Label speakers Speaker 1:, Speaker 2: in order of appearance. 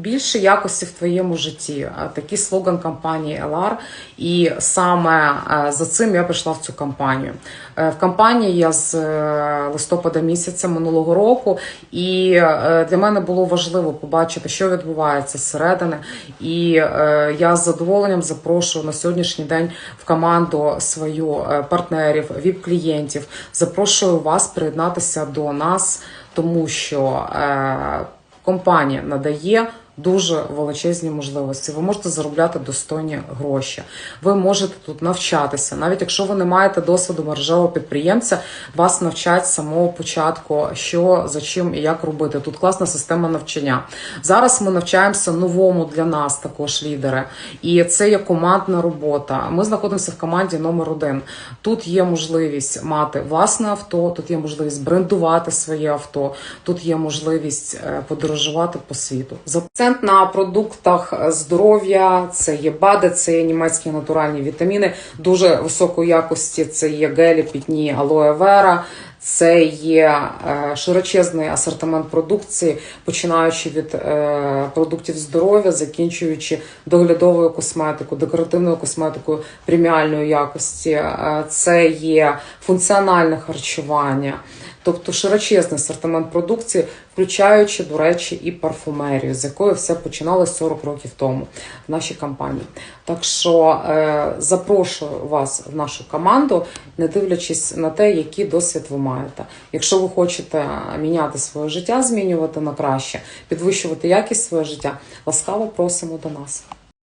Speaker 1: Більше якості в твоєму житті. А Такий слоган компанії LR. І саме е, за цим я прийшла в цю кампанію. Е, В кампанії я з е, листопада місяця минулого року, і е, для мене було важливо побачити, що відбувається зсередини. І е, я з задоволенням запрошую на сьогоднішній день в команду свою е, партнерів, віп-клієнтів. Запрошую вас приєднатися до нас, тому що е, компанія надає. Дуже величезні можливості. Ви можете заробляти достойні гроші. Ви можете тут навчатися. Навіть якщо ви не маєте досвіду мережевого підприємця, вас навчать з самого початку, що за чим і як робити. Тут класна система навчання. Зараз ми навчаємося новому для нас також лідери, і це є командна робота. Ми знаходимося в команді номер один. Тут є можливість мати власне авто, тут є можливість брендувати своє авто, тут є можливість е, подорожувати по світу. За акцент на продуктах здоров'я це є БАДи, це є німецькі натуральні вітаміни дуже високої якості. Це є гелі, пітні, алоe вера. Це є е, широчезний асортимент продукції, починаючи від е, продуктів здоров'я, закінчуючи доглядовою косметикою, декоративною косметикою преміальної якості. Е, це є функціональне харчування, тобто широчезний асортимент продукції, включаючи, до речі, і парфумерію, з якої все починалося 40 років тому в нашій компанії. Так що е, запрошую вас в нашу команду, не дивлячись на те, який досвід ви маєте. Якщо ви хочете міняти своє життя, змінювати на краще, підвищувати якість своє життя, ласкаво просимо до нас.